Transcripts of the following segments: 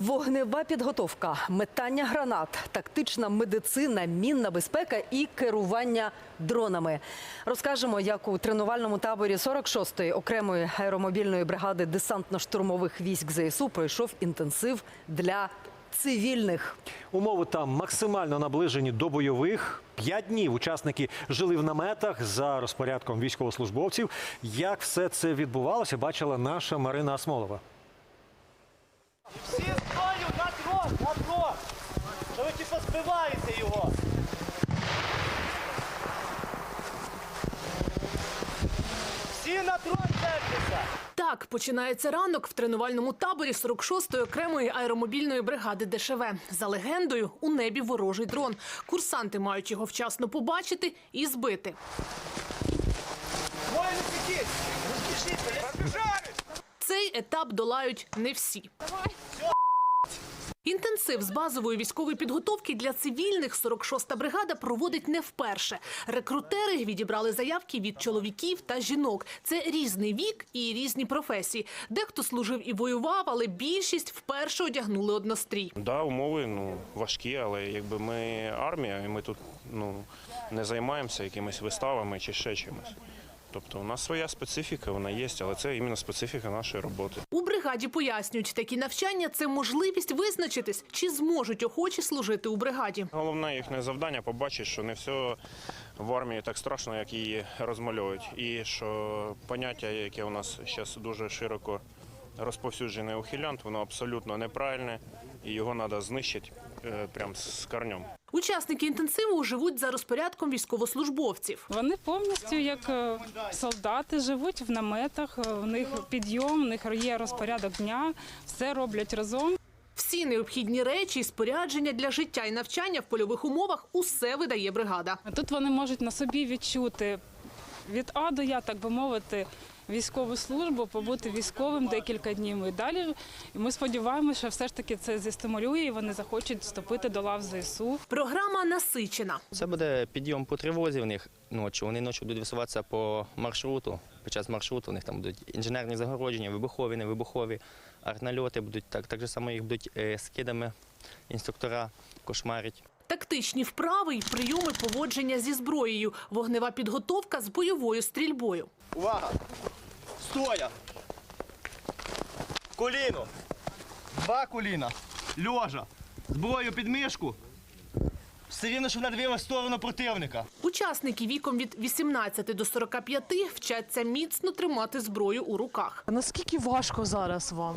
Вогнева підготовка, метання гранат, тактична медицина, мінна безпека і керування дронами. Розкажемо, як у тренувальному таборі 46-ї окремої аеромобільної бригади десантно-штурмових військ ЗСУ пройшов інтенсив для цивільних. Умови там максимально наближені до бойових. П'ять днів учасники жили в наметах за розпорядком військовослужбовців. Як все це відбувалося, бачила наша Марина Асмолова. Всі стою на трон, на трон! Що типу його? Всі на трон держаться! Так починається ранок в тренувальному таборі 46-ї окремої аеромобільної бригади ДШВ. За легендою, у небі ворожий дрон. Курсанти мають його вчасно побачити і збити. Двоє не сидіть! Розбіжіться! Цей етап долають не всі. Інтенсив з базової військової підготовки для цивільних 46-та бригада проводить не вперше. Рекрутери відібрали заявки від чоловіків та жінок. Це різний вік і різні професії. Дехто служив і воював, але більшість вперше одягнули однострій. Да, умови ну важкі, але якби ми армія, і ми тут ну не займаємося якимись виставами чи ще чимось. Тобто у нас своя специфіка, вона є, але це іменно специфіка нашої роботи. У бригаді пояснюють, такі навчання це можливість визначитись, чи зможуть охочі служити у бригаді. Головне їхнє завдання побачити, що не все в армії так страшно, як її розмальовують. І що поняття, яке у нас зараз дуже широко розповсюджене ухилянт, воно абсолютно неправильне, і його треба знищити е, прямо з корнем. Учасники інтенсиву живуть за розпорядком військовослужбовців. Вони повністю як е, солдати живуть в наметах. е, У них підйом, у них є розпорядок дня, все роблять разом. Всі необхідні речі і спорядження для життя і навчання в польових умовах усе видає бригада. Тут вони можуть на собі відчути від А до Я, так би мовити, військову службу, побути військовим декілька днів і далі. І ми сподіваємося, що все ж таки це зістимулює, і вони захочуть вступити до лав ЗСУ. Програма насичена. Це буде підйом по тривозі в них ночі. Вони ночі будуть висуватися по маршруту. Під час маршруту у них там будуть інженерні загородження, вибухові, невибухові, артнальоти будуть так. Так же само їх будуть е, скидами інструктора кошмарять. Тактичні вправи і прийоми поводження зі зброєю, вогнева підготовка з бойовою стрільбою. Увага! Стоя! Коліно! Два коліна. Льожа. Зброю під мишку. Все рівно, що вона дивилась в сторону противника. Учасники віком від 18 до 45 вчаться міцно тримати зброю у руках. Наскільки важко зараз вам?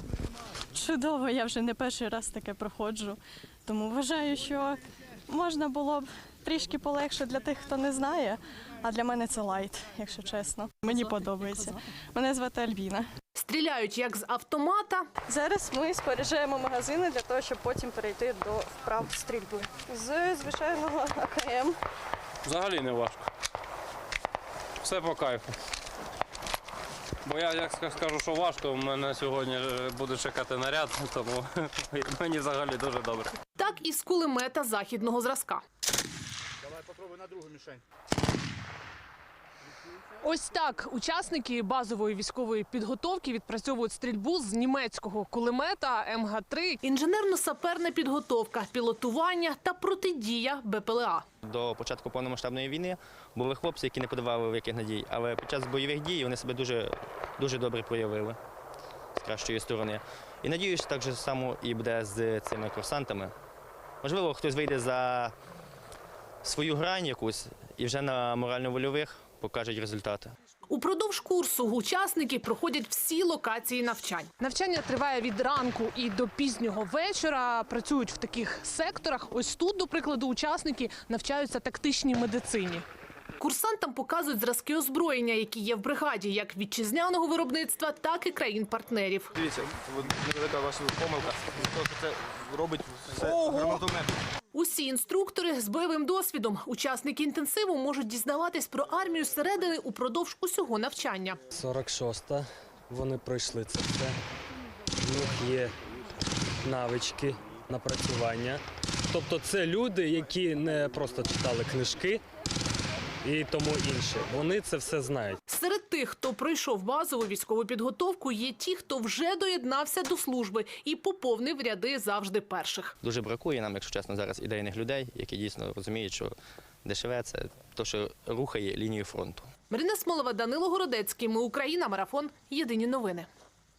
Чудово, я вже не перший раз таке проходжу. Тому вважаю, що можна було б трішки полегше для тих, хто не знає. А для мене це лайт, якщо чесно. Мені подобається. Мене звати Альбіна. Стріляють як з автомата, Зараз ми споряджаємо магазини для того, щоб потім перейти до вправ стрільби. З звичайного АКМ. Взагалі не важко. Все по кайфу. Бо я як скажу, що важко, у мене сьогодні е, буде чекати наряд, тому мені взагалі дуже добре. так і з кулемета західного зразка. Ось так учасники базової військової підготовки відпрацьовують стрільбу з німецького кулемета МГ-3, інженерно-саперна підготовка, пілотування та протидія БПЛА. До початку повномасштабної війни були хлопці, які не подавали великих надій, але під час бойових дій вони себе дуже, дуже добре проявили з кращої сторони. І надіюся, так же само і буде з цими курсантами. Можливо, хтось вийде за свою грань якусь і вже на морально-вольових покажуть результати. Упродовж курсу учасники проходять всі локації навчань. Навчання триває від ранку і до пізнього вечора. Працюють в таких секторах. Ось тут, до прикладу, учасники навчаються тактичній медицині. Курсантам показують зразки озброєння, які є в бригаді, як вітчизняного виробництва, так і країн-партнерів. Дивіться, невелика ваша помилка. Це робить все гранатомет. Усі інструктори з бойовим досвідом, учасники інтенсиву можуть дізнаватись про армію зсередини упродовж усього навчання. 46-та. Вони пройшли це все. В них є навички, напрацювання. Тобто це люди, які не просто читали книжки, і тому інше. Вони це все знають. Серед тих, хто пройшов базову військову підготовку, є ті, хто вже доєднався до служби і поповнив ряди завжди перших. Дуже бракує нам, якщо чесно, зараз ідейних людей, які дійсно розуміють, що дешеве це те, що рухає лінію фронту. Марина Смолова, Данило Городецький. Ми Україна. Марафон. Єдині новини.